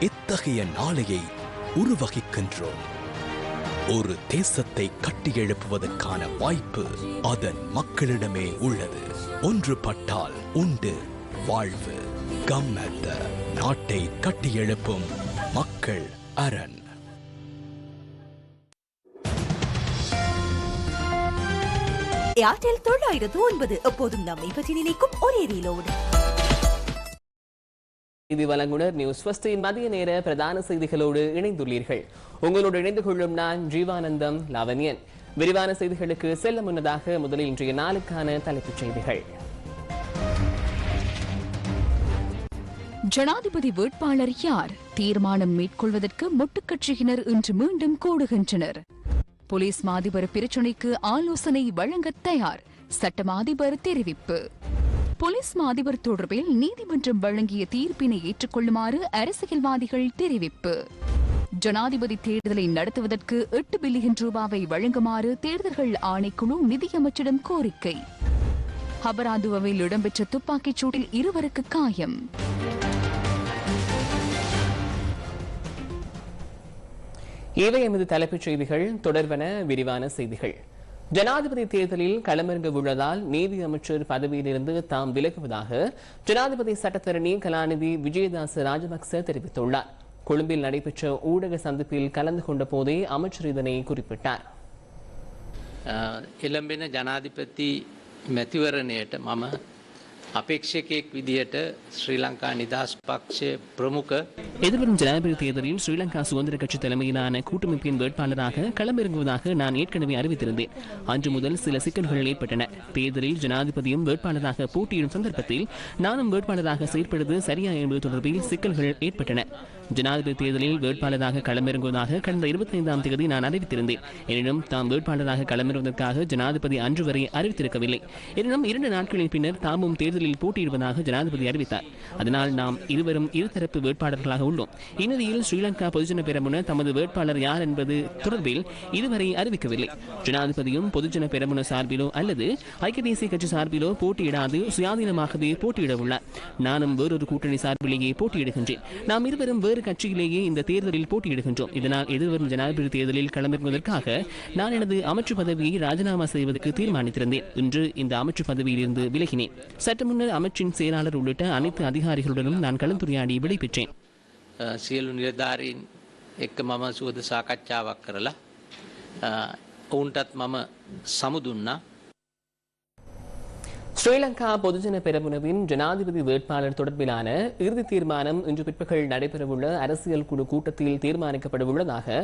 இத்தகைய நாளையை உருவகிக்கின்றோம். ஒரு தேசத்தை கட்டியெழுப்புவதற்கான வாய்ப்பு அதன் மக்களிடமே உள்ளது. ஒன்றுபட்டால் உண்டு. வாழ்வு. கம்மத்த நாட்டை கட்டியெழுப்பும் மக்கள் அரண். ஏர்டெல் தொள்ளாயிரத்து ஒன்பது. எப்போதும் நம்மை பற்றி நினைக்கும் ஒரே ரீலோடு. செய்தி வழங்குனர் நியூஸ். ஃபர்ஸ்டின் மதிய நேர பிரதான செய்திகளோடு இணைந்துள்ளீர்கள். உங்களோடு இணைந்து கொள்ளும் நான் ஜீவானந்தம் லாவண்யன். விரிவான செய்திகளுக்கு செல்ல முன்னதாக முதலில் இன்றைய நாளுக்கான தலைப்புச் செய்திகள். ஜனாதிபதி வேட்பாளர் யார்? தீர்மானம் மேற்கொள்வதற்கு முட்டுக்கட்சியினர் இன்று மீண்டும் கூடுகின்றனர். போலீஸ் மாதிபர் பிரச்சினைக்கு ஆலோசனை வழங்க தயார். சட்டமாதிபர் தெரிவிப்பு. போலீஸ் மாதிபர் தொடர்பில் நீதிமன்றம் வழங்கிய தீர்ப்பினை ஏற்றுக்கொள்ளுமாறு அரசியல்வாதிகள் தெரிவிப்பு. ஜனாதிபதி தேர்தலை நடத்துவதற்கு எட்டு பில்லியன் ரூபாவை வழங்குமாறு தேர்தல்கள் ஆணைக்குழு நிதியமைச்சிடம் கோரிக்கை. ஹபராதுவில் இடம்பெற்ற துப்பாக்கிச் சூட்டில் இருவருக்கு காயம். இவை எமது தலைப்புச் செய்திகள் தொடர்வன விரிவான செய்திகள். ஜனாதிபதி தேர்தலில் களமிறங்க உள்ளதால் நீதி அமைச்சர் பதவியிலிருந்து தாம் விலகுவதாக ஜனாதிபதி சட்டத்தரணி கலாநிதி விஜயதாச ராஜபக்ச தெரிவித்துள்ளார். கொழும்பில் நடைபெற்ற ஊடக சந்திப்பில் கலந்து கொண்ட போதே அமைச்சர் இதனை குறிப்பிட்டார். இளம்பின ஜனாதிபதி மெத்திவரனேட்ட மம අපේක්ෂකයෙක් විදිහට ශ්‍රී ලංකා නිදහස් පක්ෂය ප්‍රමුඛ எதிர்வரும் ஜனாதிபதி தேர்தலில் ஸ்ரீலங்கா சுதந்திர கட்சி தலைமையிலான கூட்டமைப்பின் வேட்பாளராக களமிறங்குவதாக நான் ஏற்கனவே அறிவித்திருந்தேன் அன்று முதல் சில சிக்கல்கள் ஏற்பட்டன தேர்தலில் ஜனாதிபதியும் வேட்பாளராக போட்டியிடும் சந்தர்ப்பத்தில் நானும் வேட்பாளராக செயற்படுவது சரியா என்பது தொடர்பில் சிக்கல்கள் ஏற்பட்டன ஜனாதிபதி தேர்தலில் வேட்பாளராக களமிறங்குவதாக கடந்த இருபத்தைந்தாம் தேதி நான் அறிவித்திருந்தேன். எனினும் தாம் வேட்பாளராக களமிறுவதற்காக ஜனாதிபதி அன்று வரை அறிவித்திருக்கவில்லை. எனினும் இரண்டு நாட்களின் பின்னர் தாமும் தேர்தலில் போட்டியிடுவதாக ஜனாதிபதி அறிவித்தார். அதனால் நாம் இருவரும் இருதரப்பு வேட்பாளர்களாக உள்ளோம். இந்நிலையில் ஸ்ரீலங்கா பொதுஜன பெரமுன தமது வேட்பாளர் யார் என்பது தொடர்பில் இதுவரை அறிவிக்கவில்லை. ஜனாதிபதியும் பொதுஜன பெரமுன சார்பிலோ அல்லது ஐக்கிய தேசிய கட்சி சார்பிலோ போட்டியிடாது சுயாதீனமாகவே போட்டியிட உள்ளார். நானும் வேறொரு கூட்டணி சார்பிலேயே போட்டியிடுகின்றேன். நாம் இருவரும் வேறு கட்சியிலேயே இந்த தேர்தலில் போட்டியிடுகின்றோம் இதனால் எதிர்வரும் ஜனாதிபதி தேர்தலில் களமிறங்குவதற்காக நான் எனது அமைச்சு பதவியை ராஜினாமா செய்வதற்கு தீர்மானித்திருந்தேன் இன்று இந்த அமைச்சு பதவியிலிருந்து விலகினேன் சற்று முன்னர் அமைச்சின் செயலாளர் உள்ளிட்ட அனைத்து அதிகாரிகளுடனும் நான் கலந்துரையாடி விடைபெற்றேன் අ, සියලු නිලධාරීන් එක්ක මම සුවද සාකච්ඡාවක් කරලා අ, ඔවුන්ටත් මම සමුදුන්නා ஸ்ரீலங்கா பொதுஜன பெரமுனவின் ஜனாதிபதி வேட்பாளர் தொடர்பிலான இறுதி தீர்மானம் இன்று பிற்பகல் நடைபெறவுள்ள அரசியல் குழு கூட்டத்தில் தீர்மானிக்கப்பட உள்ளதாக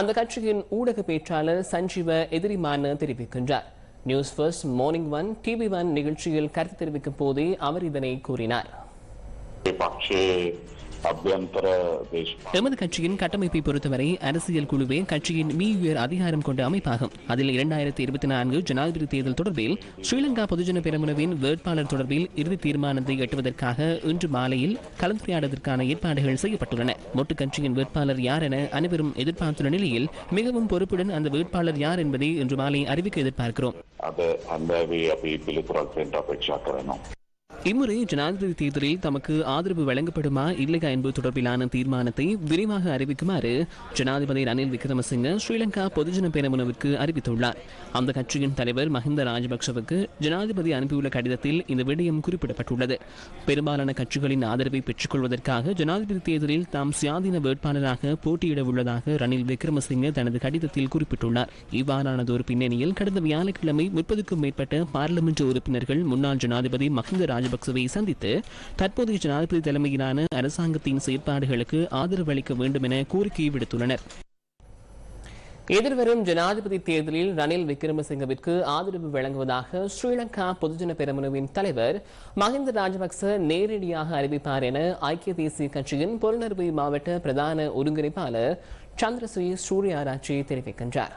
அந்த கட்சியின் ஊடக பேச்சாளர் சஞ்சீவ எதிரிமான தெரிவிக்கின்றார். News first morning one TV one நிகழ்ச்சியில் கருத்து தெரிவிக்கும் போதே அவர் இதனை கூறினார். அபியந்தர எமது கட்சியின் கட்டமைப்பை பொறுத்தவரை அரசியல் குழுவே கட்சியின் மீ உயர் அதிகாரம் கொண்ட அமைப்பாகும். அதில் இரண்டாயிரத்தி இருபத்தி நான்கு ஜனாதிபதி தேர்தல் தொடர்பில் ஸ்ரீலங்கா பொதுஜன பெருமுனவின் வேட்பாளர் தொடர்பில் இறுதி தீர்மானத்தை எட்டுவதற்காக இன்று மாலையில் கலந்துரையாடுவதற்கான ஏற்பாடுகள் செய்யப்பட்டுள்ளன. மொட்டு கட்சியின் வேட்பாளர் யார் என அனைவரும் எதிர்பார்த்துள்ள நிலையில் மிகவும் பொறுப்புடன் அந்த வேட்பாளர் யார் என்பதை இன்று மாலை அறிவிக்க எதிர்பார்க்கிறோம். அது அந்த அபி பிலிபுராஜ் அபேட்சா இம்முறை ஜனாதிபதி தேர்தலில் தமக்கு ஆதரவு வழங்கப்படுமா இல்லையா என்பது தொடர்பிலான தீர்மானத்தை விரைவாக அறிவிக்குமாறு ஜனாதிபதி ரணில் விக்ரமசிங்க ஸ்ரீலங்கா பொதுஜன பேரமுனவிற்கு அறிவித்துள்ளார். அந்த கட்சியின் தலைவர் மஹிந்த ராஜபக்சவுக்கு ஜனாதிபதி அனுப்பியுள்ள கடிதத்தில் இந்த விடயம் குறிப்பிடப்பட்டுள்ளது. பெரும்பாலான கட்சிகளின் ஆதரவை பெற்றுக்கொள்வதற்காக ஜனாதிபதி தேர்தலில் தாம் சுயாதீன வேட்பாளராக போட்டியிட உள்ளதாக ரணில் விக்ரமசிங்க தனது கடிதத்தில் குறிப்பிட்டுள்ளார். இவ்வாறானதொரு பின்னணியில் கடந்த வியாழக்கிழமை முப்பதுக்கும் மேற்பட்ட பாராளுமன்ற உறுப்பினர்கள் முன்னாள் ஜனாதிபதி மஹிந்த ராஜ ராஜபக்சவை சந்தித்து தற்போதைய ஜனாதிபதி தலைமையிலான அரசாங்கத்தின் செயற்பாடுகளுக்கு ஆதரவு அளிக்க வேண்டும் என கோரிக்கை விடுத்துள்ளனர். எதிர்வரும் ஜனாதிபதி தேர்தலில் ரணில் விக்ரமசிங்கவிற்கு ஆதரவு வழங்குவதாக ஸ்ரீலங்கா பொதுஜன பெருமனுவின் தலைவர் மஹிந்த ராஜபக்ச நேரடியாக அறிவிப்பார் என ஐக்கிய தேசிய கட்சியின் பொருணர்வை மாவட்ட பிரதான ஒருங்கிணைப்பாளர் சந்திரஸ்ரீ சூர்யாராட்சி தெரிவிக்கின்றார்.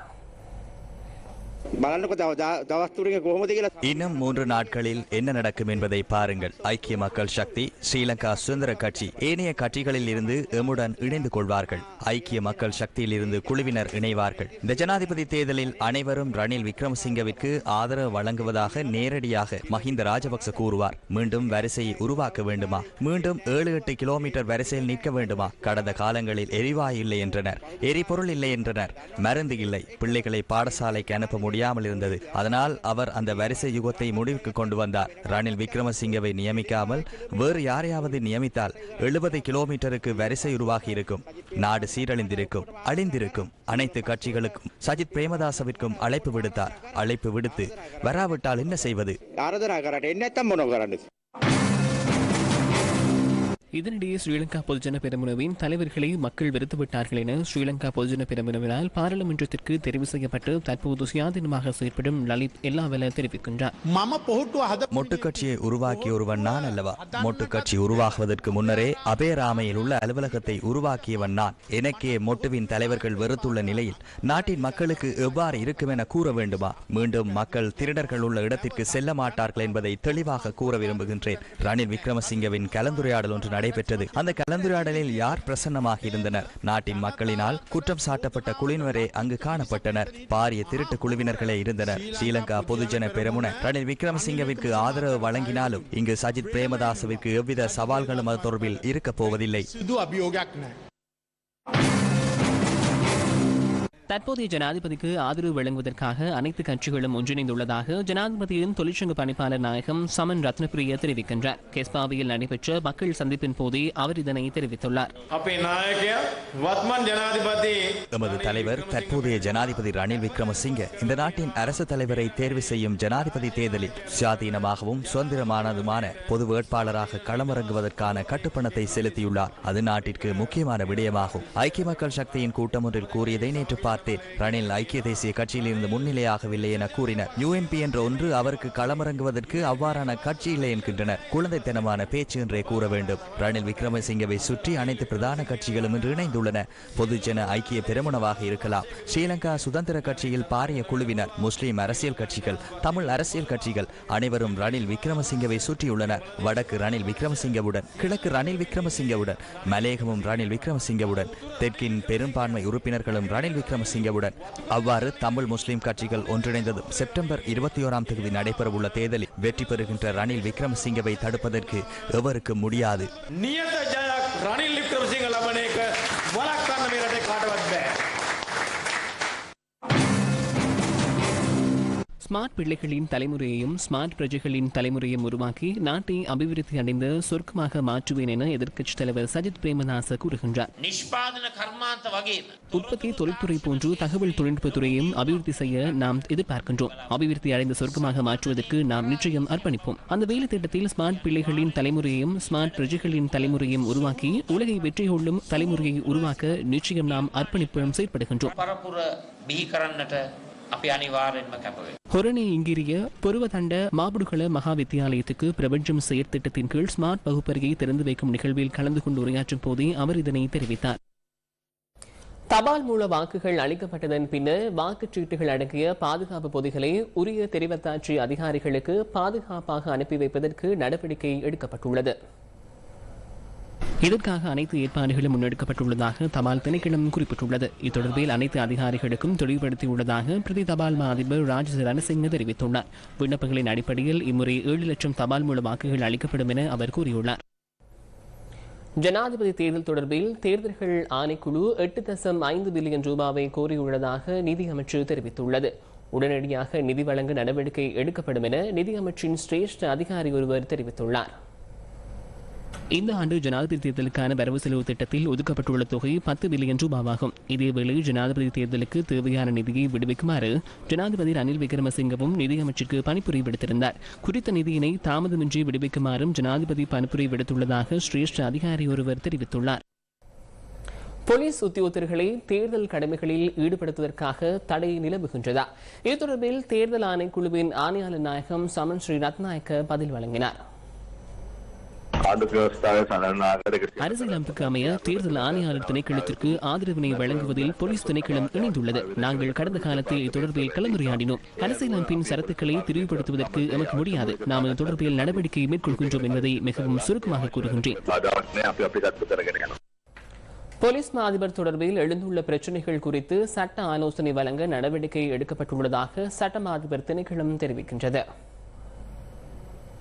இன்னும் மூன்று நாட்களில் என்ன நடக்கும் என்பதை பாருங்கள். ஐக்கிய மக்கள் சக்தி ஸ்ரீலங்கா சுதந்திர கட்சி ஏனைய கட்சிகளில் இருந்து எம்முடன் இணைந்து கொள்வார்கள். ஐக்கிய மக்கள் சக்தியில் இருந்து குழுவினர் இணைவார்கள். இந்த ஜனாதிபதி தேர்தலில் அனைவரும் ரணில் விக்ரமசிங்கவிற்கு ஆதரவு வழங்குவதாக நேரடியாக மஹிந்த ராஜபக்ச கூறுவார். மீண்டும் வரிசையை உருவாக்க வேண்டுமா? மீண்டும் ஏழு எட்டு கிலோமீட்டர் வரிசையில் நிற்க வேண்டுமா? கடந்த காலங்களில் எரிவாயு இல்லை என்றனர். எரிபொருள் இல்லை என்றனர். மருந்து இல்லை. பிள்ளைகளை பாடசாலைக்கு அனுப்ப முடியாமல் இருந்தது. அதனால் அவர் அந்த வரிசை யுகத்தை முடிவுக்கு கொண்டு வந்தார். ரணில் விக்ரமசிங்கவை நியமிக்காமல் வேறு யாரையாவது நியமித்தால் எழுபது கிலோமீட்டருக்கு வரிசை உருவாகி இருக்கும். நாடு சீரழிந்திருக்கும் அழிந்திருக்கும். அனைத்து கட்சிகளுக்கும் சஜித் பிரேமதாசவிற்கும் அழைப்பு விடுத்தார். அழைப்பு விடுத்து வராவிட்டால் என்ன செய்வது? இதனிடையே ஸ்ரீலங்கா பொதுஜன பெருமுனவின் தலைவர்களை மக்கள் வெறுத்துவிட்டார்கள் என ஸ்ரீலங்கா பொதுஜன பெருமுனவினால் பாராளுமன்றத்திற்கு தெரிவு செய்யப்பட்டு தற்போது சுயாதீனமாக செயற்படும் லலித் எல்லாவேல தெரிவிக்கின்றார். மொட்டு கட்சியை உருவாக்கிய ஒருவன் நான் அல்லவா? மொட்டு உருவாகுவதற்கு முன்னரே அபேராமையில் உள்ள அலுவலகத்தை உருவாக்கியவன் நான். எனக்கே மொட்டுவின் தலைவர்கள் வெறுத்துள்ள நிலையில் நாட்டின் மக்களுக்கு எவ்வாறு இருக்கும் என கூற வேண்டுமா? மீண்டும் மக்கள் திருடர்கள் உள்ள இடத்திற்கு செல்ல மாட்டார்கள் என்பதை தெளிவாக கூற விரும்புகின்றேன். ரணில் விக்ரமசிங்கவின் கலந்துரையாடல் ஒன்று நடைபெற்றது. அந்த கலந்துரையாடலில் யார் பிரசன்னமாக இருந்தனர்? நாட்டின் மக்களினால் குற்றம் சாட்டப்பட்ட குழுவினரே அங்கு காணப்பட்டனர். பாரிய திருட்டு குழுவினர்களே இருந்தனர். ஸ்ரீலங்கா பொதுஜன பெருமுன ரணில் விக்ரமசிங்கவிற்கு ஆதரவு வழங்கினாலும் இங்கு சஜித் பிரேமதாசவிற்கு எவ்வித சவால்களும் அது தொடர்பில் இருக்கப் போவதில்லை. தற்போதைய ஜனாதிபதிக்கு ஆதரவு வழங்குவதற்காக அனைத்து கட்சிகளும் ஒன்றிணைந்துள்ளதாக ஜனாதிபதியின் தொழிற்சங்க பணிப்பாளர் நாயகம் சமன் ரத்னபிரிய தெரிவிக்கின்றார். கெஸ்பாவியில் நடைபெற்ற மக்கள் சந்திப்பின் போதே அவர் இதனை தெரிவித்துள்ளார். நமது தலைவர் தற்போதைய ஜனாதிபதி ரணில் விக்ரமசிங்க இந்த நாட்டின் அரசு தலைவரை தேர்வு செய்யும் ஜனாதிபதி தேர்தலில் சுயாதீனமாகவும் சுதந்திரமானதுமான பொது வேட்பாளராக களமிறங்குவதற்கான கட்டுப்பணத்தை செலுத்தியுள்ளார். அது நாட்டிற்கு முக்கியமான விடயமாகும். ஐக்கிய மக்கள் சக்தியின் கூட்டம் ஒன்றில் கூறியதை நேற்று பார்த்து பார்த்தேன் ரணில் ஐக்கிய தேசிய கட்சியில் இருந்து முன்னிலையாகவில்லை என கூறினர். யூஎன்பி என்ற ஒன்று அவருக்கு களமிறங்குவதற்கு அவ்வாறான கட்சி இல்லை என்கின்றனர். குழந்தைத்தனமான பேச்சு என்றே கூற வேண்டும். ரணில் விக்ரமசிங்கவை சுற்றி அனைத்து பிரதான கட்சிகளும் இன்று இணைந்துள்ளன. பொதுஜன ஐக்கிய பெருமனவாக இருக்கலாம். ஸ்ரீலங்கா சுதந்திர கட்சியில் பாரிய குழுவினர் முஸ்லிம் அரசியல் கட்சிகள் தமிழ் அரசியல் கட்சிகள் அனைவரும் ரணில் விக்ரமசிங்கவை சுற்றியுள்ளனர். வடக்கு ரணில் விக்ரமசிங்கவுடன் கிழக்கு ரணில் விக்ரமசிங்கவுடன் மலேகமும் ரணில் விக்ரமசிங்கவுடன் தெற்கின் பெரும்பான்மை உறுப்பினர்களும் ரணில் விக்ரமசிங்க விக்ரமசிங்கவுடன் அவ்வாறு தமிழ் முஸ்லிம் கட்சிகள் ஒன்றிணைந்ததும் செப்டம்பர் இருபத்தி ஓராம் தேதி நடைபெறவுள்ள தேர்தலில் வெற்றி பெறுகின்ற ரணில் விக்ரமசிங்கவை தடுப்பதற்கு எவருக்கு முடியாது. ஸ்மார்ட் பிள்ளைகளின் தலைமுறையையும் ஸ்மார்ட் பிரஜைகளின் தலைமுறையும் உருவாக்கி நாட்டை அபிவிருத்தி அடைந்து சொர்க்கமாக மாற்றுவேன் என எதிர்க்கட்சி தலைவர் சஜித் பிரேமதாச கூறுகின்றார். உற்பத்தி தொழில்துறை போன்று தகவல் தொழில்நுட்பத்துறையும் அபிவிருத்தி செய்ய நாம் எதிர்பார்க்கின்றோம். அபிவிருத்தி அடைந்த சொர்க்கமாக மாற்றுவதற்கு நாம் நிச்சயம் அர்ப்பணிப்போம். அந்த வேலை திட்டத்தில் ஸ்மார்ட் பிள்ளைகளின் தலைமுறையையும் ஸ்மார்ட் பிரஜைகளின் தலைமுறையும் உருவாக்கி உலகை வெற்றி கொள்ளும் தலைமுறையை உருவாக்க நிச்சயம் நாம் அர்ப்பணிப்பும் செயற்படுகின்றோம். අපි අනිවාර්යෙන්ම කැපවේ. ஹொரணி இங்கிரிய பொருவதண்ட மாபுடுகள மகா வித்தியாலயத்துக்கு பிரபஞ்சம் செயற்திட்டத்தின் கீழ் ஸ்மார்ட் வகுப்பறையை திறந்து வைக்கும் நிகழ்வில் கலந்து கொண்டு உரையாற்றும் போதே அவர் இதனை தெரிவித்தார் தபால் மூல வாக்குகள் அளிக்கப்பட்டதன் பின்னர் வாக்குச்சீட்டுகள் அடங்கிய பாதுகாப்பு பொதிகளை உரிய தெரிவத்தாட்சி அதிகாரிகளுக்கு பாதுகாப்பாக அனுப்பி வைப்பதற்கு நடவடிக்கை எடுக்கப்பட்டுள்ளது இதற்காக அனைத்து ஏற்பாடுகளும் முன்னெடுக்கப்பட்டுள்ளதாக தபால் திணைக்களம் குறிப்பிட்டுள்ளது. இத்தொடர்பில் அனைத்து அதிகாரிகளுக்கும் தெளிவுபடுத்தியுள்ளதாக பிரதி தபால் மா அதிபர் ராஜ் ரணசிங்க தெரிவித்துள்ளார். விண்ணப்பங்களின் அடிப்படையில் இம்முறை ஏழு லட்சம் தபால் மூல வாக்குகள் அளிக்கப்படும் என அவர் கூறியுள்ளார். ஜனாதிபதி தேர்தல் தொடர்பில் தேர்தல்கள் ஆணைக்குழு எட்டு தசம் ஐந்து பில்லியன் ரூபாவை கோரியுள்ளதாக நிதியமைச்சு தெரிவித்துள்ளது. உடனடியாக நிதி வழங்க நடவடிக்கை எடுக்கப்படும் என நிதியமைச்சின் சிரேஷ்ட அதிகாரி ஒருவர் தெரிவித்துள்ளார். இந்த ஆண்டு ஜனாதிபதி தேர்தலுக்கான வரவு செலவு திட்டத்தில் ஒதுக்கப்பட்டுள்ள தொகை பத்து பில்லியன் ரூபாவாகும். இதேவேளை ஜனாதிபதி தேர்தலுக்கு தேவையான நிதியை விடுவிக்குமாறு ஜனாதிபதி ரணில் விக்ரமசிங்கவும் நிதியமைச்சுக்கு பணிப்புரை விடுத்திருந்தார் குறித்த நிதியினை தாமதமின்றி விடுவிக்குமாறும் ஜனாதிபதி பணிப்புரை விடுத்துள்ளதாக சிரேஷ்ட அதிகாரி ஒருவர் தெரிவித்துள்ளார். போலீஸ் உத்தியோகத்தர்களை தேர்தல் கடமைகளில் ஈடுபடுத்துவதற்காக தடை நிலவுகின்றதா? இது தொடர்பில் தேர்தல் ஆணைக்குழுவின் ஆணையாளர் நாயகம் சமன் ஸ்ரீ ரத்நாயக்க பதில் வழங்கினார். அரசியலமைப்புக்கு அமைய தேர்தல் ஆணையாளர் திணைக்களத்திற்கு ஆதரவினை வழங்குவதில் போலீஸ் திணைக்களம் இணைந்துள்ளது. நாங்கள் கடந்த காலத்தில் தொடர்பில் கலந்துரையாடினோம். அரசியலமைப்பின் சரத்துக்களை தெளிவுபடுத்துவதற்கு எமக்கு முடியாது. நாம் தொடர்பில் நடவடிக்கை மேற்கொள்கின்றோம் என்பதை மிகவும் சுருக்கமாக கூறுகின்றேன். போலீஸ் மா அதிபர் தொடர்பில் எழுந்துள்ள பிரச்சினைகள் குறித்து சட்ட ஆலோசனை வழங்க நடவடிக்கை எடுக்கப்பட்டுள்ளதாக சட்ட அதிபர் திணைக்களம் தெரிவிக்கின்றது.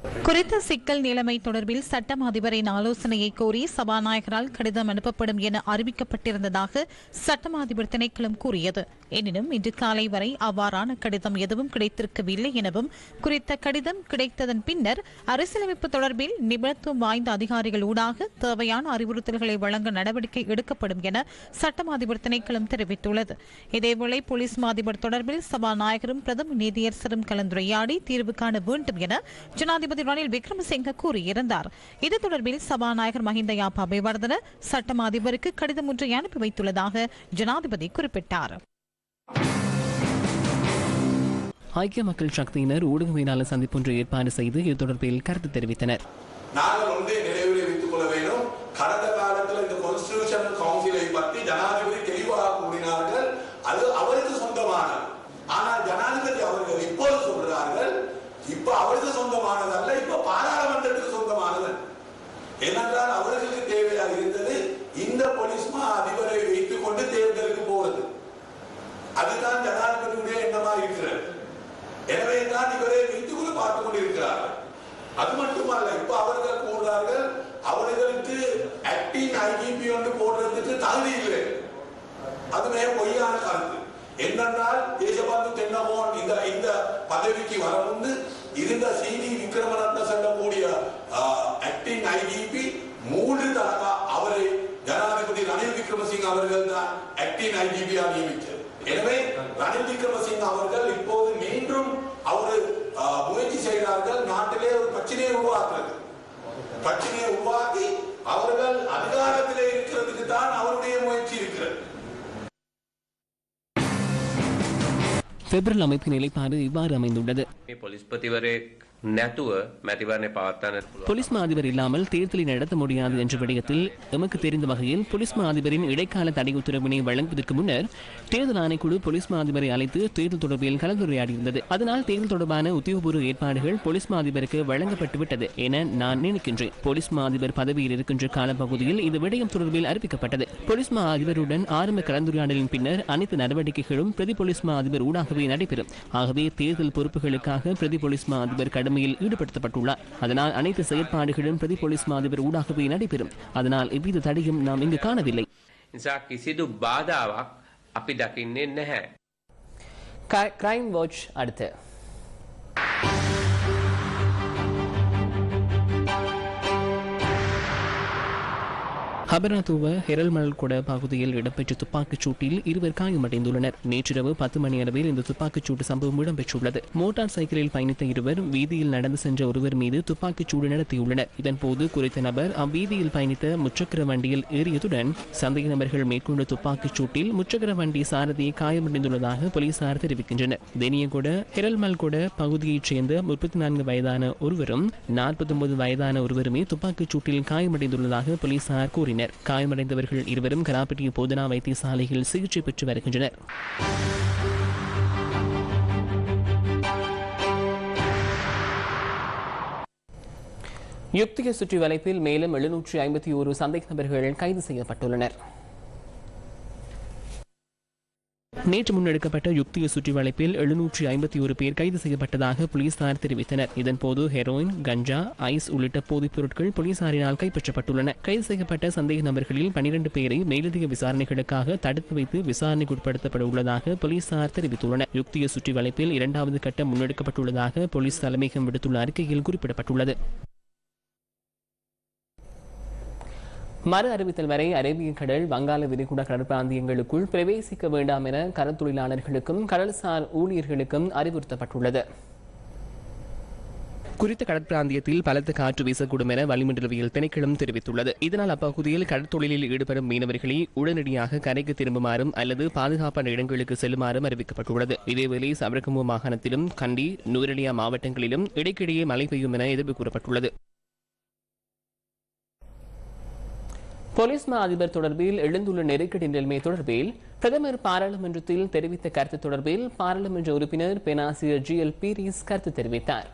குறித்த சிக்கல் நிலைமை தொடர்பில் சட்டம் அதிபரின் ஆலோசனையை கோரி சபாநாயகரால் கடிதம் அனுப்பப்படும் என அறிவிக்கப்பட்டிருந்ததாக சட்டம் அதிபர் திணைக்களம் கூறியது. எனினும் இன்று காலை வரை அவ்வாறான கடிதம் எதுவும் கிடைத்திருக்கவில்லை எனவும் குறித்த கடிதம் கிடைத்ததன் பின்னர் அரசியலமைப்பு தொடர்பில் நிபுணத்துவம் வாய்ந்த அதிகாரிகள் ஊடாக தேவையான அறிவுறுத்தல்களை வழங்க நடவடிக்கை எடுக்கப்படும் என சட்டம் அதிபர் திணைக்களம் தெரிவித்துள்ளது. இதேவேளை போலீஸ் மாதிபர் தொடர்பில் சபாநாயகரும் பிரதம நீதியரசரும் கலந்துரையாடி தீர்வு காண வேண்டும் என ஜனாதிபதி ரணில் விக்ரமசிங்க கூறியிருந்தார். இது தொடர்பில் சபாநாயகர் மஹிந்த யாப்பா அபிவர்தன சட்டம் அதிபருக்கு கடிதம் ஒன்றை அனுப்பி வைத்துள்ளதாக ஜனாதிபதி குறிப்பிட்டார். ஐக்கிய மக்கள் சக்தியினர் ஊடகவியலாளர் சந்திப்பொன்று ஏற்பாடு செய்து இது தொடர்பில் கருத்து தெரிவித்தனர். நாங்கள் ஒன்றே நினைவில் வைத்துக் கொள்ள வேண்டும் கடந்த காலத்தில் இந்த கான்ஸ்டிடியூஷன் கவுன்சிலை பற்றி ஜனாதிபதி தெளிவாக கூறினார்கள் அது அவருக்கு சொந்தமானது ஆனால் ஜனாதிபதி அவர்கள் இப்போது சொல்றார்கள் இப்ப அவருக்கு சொந்தமானது அல்ல இப்ப பாராளுமன்றத்துக்கு சொந்தமானது ஏனென்றால் அவர்களுக்கு தேவையாக இருந்தது இந்த பொலிஸ்மா அதிபரை வைத்துக் கொண்டு தேர்தலுக்கு போவது அதுதான் ஜனாதிபதியுடைய எண்ணமா இருக்கிறது எனவே தான் இவரை வைத்துக் கொண்டு பார்த்துக் கொண்டிருக்கிறார்கள் அது மட்டுமல்ல இப்ப அவர்கள் கூறுறார்கள் அவர்களுக்கு ஆக்டிங் ஐஜிபி வந்து போடுறதுக்கு தகுதி இல்லை. அதுவே பொய்யான கருத்து. என்னென்றால் தேசபாந்து தென்னமோன் இந்த இந்த பதவிக்கு வர முன்பு இருந்த சிடி விக்ரமரத்ன செல்லக்கூடிய ஆக்டிங் ஐஜிபி மூன்று தலகா அவரை ஜனாதிபதி ரணில் விக்ரமசிங் அவர்கள் தான் ஆக்டிங் ஐஜிபியா நியமித்தது. எனவே ரணில் விக்ரமசிங் அவர்கள் இப்போது மீண்டும் அவர் முயற்சி செய்கிறார்கள் நாட்டிலே ஒரு பிரச்சனையை உருவாக்குறது. பிரச்சனையை உருவாக்கி அவர்கள் அதிகாரத்திலே இருக்கிறதுக்கு தான் அவருடைய முயற்சி இருக்கிறது. பெப்ரல் அமைப்பின் நிலைப்பாடு இவ்வாறு அமைந்துள்ளது. போலீஸ் வரை නැතුව මැතිවරණය පවත්වන්නට පුළුවන්. போலீஸ் மா அதிபர் இல்லாமல் தேர்தலை நடத்த முடியாது என்ற விடயத்தில் எமக்கு தெரிந்த வகையில் போலீஸ் மா அதிபரின் இடைக்கால தடை உத்தரவினை வழங்குவதற்கு முன்னர் தேர்தல் ஆணைக்குழு போலீஸ் மா அதிபரை அழைத்து தேர்தல் தொடர்பில் கலந்துரையாடியிருந்தது அதனால் தேர்தல் தொடர்பான உத்தியோகபூர்வ ஏற்பாடுகள் போலீஸ் மா அதிபருக்கு வழங்கப்பட்டு விட்டது என நான் நினைக்கின்றேன் போலீஸ் மா அதிபர் பதவியில் இருக்கின்ற காலப்பகுதியில் இந்த விடயம் தொடர்பில் அறிவிக்கப்பட்டது போலீஸ் மா அதிபருடன் ஆரம்ப கலந்துரையாடலின் பின்னர் அனைத்து நடவடிக்கைகளும் பிரதி போலீஸ் மா அதிபர் ஊடாகவே நடைபெறும் ஆகவே தேர்தல் பொறுப்புகளுக்காக பிரதி போலீஸ் மா அதிபர் கடமையில் ஈடுபடுத்தப்பட்டுள்ளார். அதனால் அனைத்து செயற்பாடுகளும் பிரதி போலீஸ் மாதவர் ஊடாகவே நடைபெறும். அதனால் எவ்வித தடையும் நாம் இங்கு காணவில்லை. கிரைம் வாட்ச் அடுத்து. ஹபராத்துவ ஹெரல்மல்கொட பகுதியில் இடம்பெற்ற துப்பாக்கிச் சூட்டில் இருவர் காயமடைந்துள்ளனர். நேற்றிரவு பத்து மணி அளவில் இந்த துப்பாக்கிச் சூட்டு சம்பவம் இடம்பெற்றுள்ளது. மோட்டார் சைக்கிளில் பயணித்த இருவர் வீதியில் நடந்து சென்ற ஒருவர் மீது துப்பாக்கிச் சூடு நடத்தியுள்ளனர். இதன்போது குறித்த நபர் அவ்வீதியில் பயணித்த முச்சக்கர வண்டியில் ஏறியதுடன் சந்தேக நபர்கள் மேற்கொண்ட துப்பாக்கிச் சூட்டில் முச்சக்கர வண்டி சாரதியை காயமடைந்துள்ளதாக போலீசார் தெரிவிக்கின்றனர். தெனியகொட ஹெரல்மல்கொட பகுதியைச் சேர்ந்த முப்பத்தி நான்கு வயதான ஒருவரும் நாற்பத்தி ஒன்பது வயதான ஒருவருமே துப்பாக்கிச் சூட்டில் காயமடைந்துள்ளதாக போலீசார் கூறினர். காயமடைந்தவர்கள் இருவரும் கராப்பட்டிய போதனா வைத்தியசாலையில் சிகிச்சை பெற்று வருகின்றனர். யுக்திக சுற்றி வளைப்பில் மேலும் எழுநூற்றி ஐம்பத்தி ஒரு சந்தேக நபர்கள் கைது செய்யப்பட்டுள்ளனர். நேற்று முன்னெடுக்கப்பட்ட யுக்திய சுற்றி வளைப்பில் எழுநூற்றி ஐம்பத்தி ஒரு பேர் கைது செய்யப்பட்டதாக போலீசார் தெரிவித்தனர். இதன்போது ஹெரோயின் கஞ்சா ஐஸ் உள்ளிட்ட போதைப் பொருட்கள் போலீசாரினால் கைப்பற்றப்பட்டுள்ளன. கைது செய்யப்பட்ட சந்தேக நபர்களில் பனிரெண்டு பேரை மேலதிக விசாரணைகளுக்காக தடுத்து வைத்து விசாரணைக்கு உட்படுத்தப்பட உள்ளதாக போலீசார் தெரிவித்துள்ளனர். யுக்திய சுற்றி வளைப்பில் இரண்டாவது கட்டம் முன்னெடுக்கப்பட்டுள்ளதாக போலீஸ் தலைமையகம் விடுத்துள்ள அறிக்கையில் குறிப்பிடப்பட்டுள்ளது. மறு அறிவித்தல் வரை அரேபிய கடல் வங்காள விரிகுடா கடற்பிராந்தியங்களுக்குள் பிரவேசிக்க வேண்டாம் என கடற்தொழிலாளர்களுக்கும் கடல்சார் ஊழியர்களுக்கும் அறிவுறுத்தப்பட்டுள்ளது. குறித்த கடற்பிராந்தியத்தில் பலத்த காற்று வீசக்கூடும் என வளிமண்டலவியல் திணைக்களம் தெரிவித்துள்ளது. இதனால் அப்பகுதியில் கடற்தொழிலில் ஈடுபடும் மீனவர்களை உடனடியாக கரைக்கு திரும்புமாறும் அல்லது பாதுகாப்பான இடங்களுக்கு செல்லுமாறும் அறிவிக்கப்பட்டுள்ளது. இதேவேளை சபரகமு மாகாணத்திலும் கண்டி நூரலியா மாவட்டங்களிலும் இடைக்கிடையே மழை பெய்யும் என எதிர்ப்பு கூறப்பட்டுள்ளது. பொலிஸ்மா மா அதிபர் தொடர்பில் எழுந்துள்ள நெருக்கடி நிலைமை தொடர்பில் பிரதமர் பாராளுமன்றத்தில் தெரிவித்த கருத்து தொடர்பில் பாராளுமன்ற உறுப்பினர் பேனாசிரியர் ஜி எல் பீரிஸ் கருத்து தெரிவித்தார்.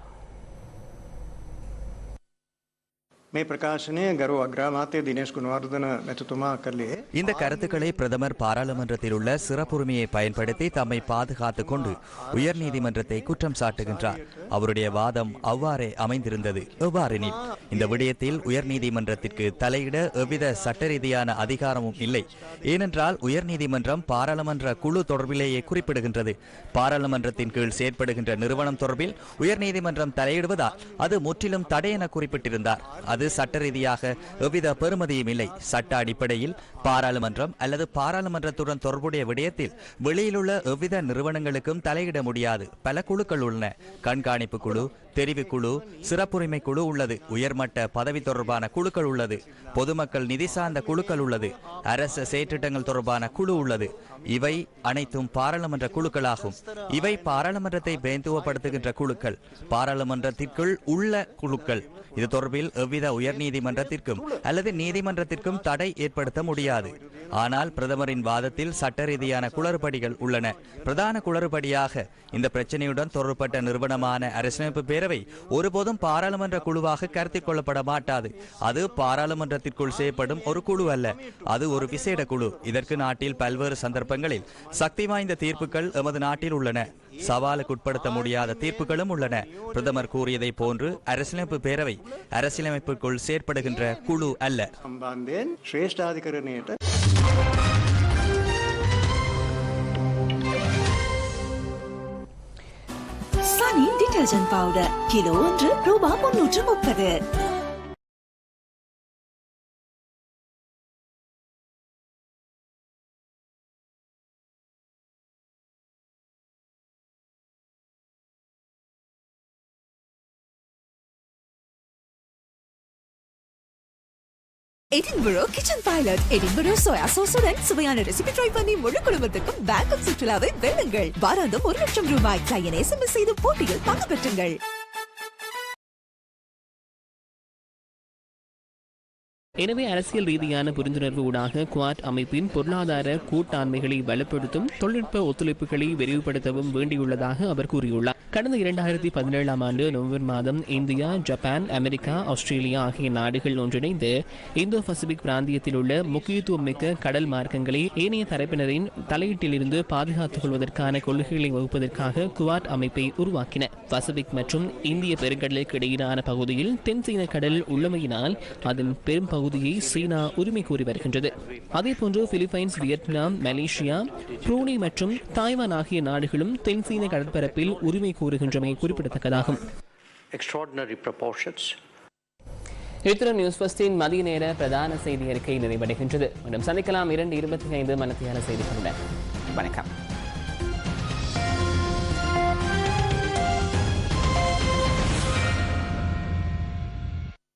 இந்த கருத்துக்களை பிரதமர் பாராளுமன்றத்தில் உள்ள சிறப்புரிமையை பயன்படுத்தி தம்மை பாதுகாத்துக் கொண்டு உயர்நீதிமன்றத்தை குற்றம் சாட்டுகின்றார். அவருடைய வாதம் அவ்வாறே அமைந்திருந்தது. எவ்வாறெனில் இந்த விடயத்தில் உயர்நீதிமன்றத்திற்கு தலையிட எவ்வித சட்ட ரீதியான அதிகாரமும் இல்லை. ஏனென்றால் உயர்நீதிமன்றம் பாராளுமன்ற குழு தொடர்பிலேயே குறிப்பிடுகின்றது. பாராளுமன்றத்தின் கீழ் செயற்படுகின்ற நிறுவனம் தொடர்பில் உயர்நீதிமன்றம் தலையிடுவதால் அது முற்றிலும் தடை என குறிப்பிட்டிருந்தார். அது சட்ட ரீதியாக எவ்வித பெறுமதியும் இல்லை. சட்ட அடிப்படையில் பாராளுமன்றம் அல்லது பாராளுமன்றத்துடன் தொடர்புடைய விடயத்தில் வெளியிலுள்ள எவ்வித நிறுவனங்களுக்கும் தலையிட முடியாது. பல குழுக்கள் உள்ளன. கண்காணிப்பு குழு தெரிவுக்குழு சிறப்புரிமை குழு உள்ளது. உயர்மட்ட பதவி தொடர்பான குழுக்கள் உள்ளது. பொதுமக்கள் நிதி சார்ந்த குழுக்கள் உள்ளது. அரச செயற்றிட்டங்கள் தொடர்பான குழு உள்ளது. இவை அனைத்தும் பாராளுமன்ற குழுக்களாகும். இவை பாராளுமன்றத்தை பேந்துவப்படுத்துகின்ற குழுக்கள். பாராளுமன்றத்திற்குள் உள்ள குழுக்கள். இது தொடர்பில் எவ்வித உயர்நீதிமன்றத்திற்கும் அல்லது நீதிமன்றத்திற்கும் தடை ஏற்படுத்த முடியாது. ஆனால் பிரதமரின் வாதத்தில் சட்ட ரீதியான குளறுபடிகள் உள்ளன. பிரதான குளறுபடியாக இந்த பிரச்சனையுடன் தொடர்பட்ட நிறுவனமான அரசியலமைப்பு பேரவை ஒருபோதும் பாராளுமன்ற குழுவாக கருத்தில் கொள்ளப்பட மாட்டாது. அது பாராளுமன்றத்திற்குள் செய்யப்படும் ஒரு குழு அல்ல. அது ஒரு விசேட குழு. இதற்கு நாட்டில் பல்வேறு சந்தர்ப்பங்களில் சக்தி வாய்ந்த தீர்ப்புகள் எமது நாட்டில் உள்ளன. சவாலுக்கு உட்படுத்த முடியாத தீர்ப்புகளும் உள்ளன. பிரதமர் கூறியதை போன்று அரசியலமைப்பு பேரவை அரசியலமைப்புக்குள் செயற்படுகின்ற குழு அல்ல. சனி டிடர்ஜென்ட் பவுடர் கிலோ ஒன்று ரூபாய் முன்னூற்று முப்பது. Edinburgh kitchen pilot Edinburgh soya சோசுடன் சுவையான ரெசிபி ட்ரை பண்ணி முழு குடும்பத்துக்கும் பேங்காக் சுற்றுலாவை வெல்லுங்கள். வாராந்தம் ஒரு லட்சம் ரூபாய். கிளையன் எஸ்எம்எஸ் செய்து போட்டியில் பங்கு பெற்றுங்கள். எனவே அரசியல் ரீதியான புரிந்துணர்வு ஊடாக குவாட் அமைப்பின் பொருளாதார கூட்டாண்மைகளை வலுப்படுத்தும் தொழில்நுட்ப ஒத்துழைப்புகளை விரிவுபடுத்தவும் வேண்டியுள்ளதாக அவர் கூறியுள்ளார். கடந்த இரண்டாயிரத்தி பதினேழாம் ஆண்டு நவம்பர் மாதம் இந்தியா ஜப்பான் அமெரிக்கா ஆஸ்திரேலியா ஆகிய நாடுகள் ஒன்றிணைந்து இந்தோ பசிபிக் பிராந்தியத்தில் உள்ள முக்கியத்துவம் மிக்க கடல் மார்க்கங்களை ஏனைய தரப்பினரின் தலையீட்டிலிருந்து பாதுகாத்துக் கொள்வதற்கான கொள்கைகளை வகுப்பதற்காக குவாட் அமைப்பை உருவாக்கின. பசிபிக் மற்றும் இந்திய பெருங்கடலுக்கு இடையிலான பகுதியில் தென் சீன கடல் உள்ளமையினால் அதன் பெரும் பகுதியை சீனா உரிமை கோரி வருகின்றது. அதேபோன்று பிலிப்பைன்ஸ் வியட்நாம் மலேசியா புரூனி மற்றும் தாய்வான் ஆகிய நாடுகளும் தென் சீன கடற்பரப்பில் உரிமை கோருகின்றமை குறிப்பிடத்தக்கதாகும். இத்துடன் நியூஸ் ஃபர்ஸ்டின் மதிய நேர பிரதான செய்தி அறிக்கை நிறைவடைகின்றது. மீண்டும் சந்திக்கலாம் இரண்டு இருபத்தி ஐந்து மனத்தியான செய்திகளுடன். வணக்கம்.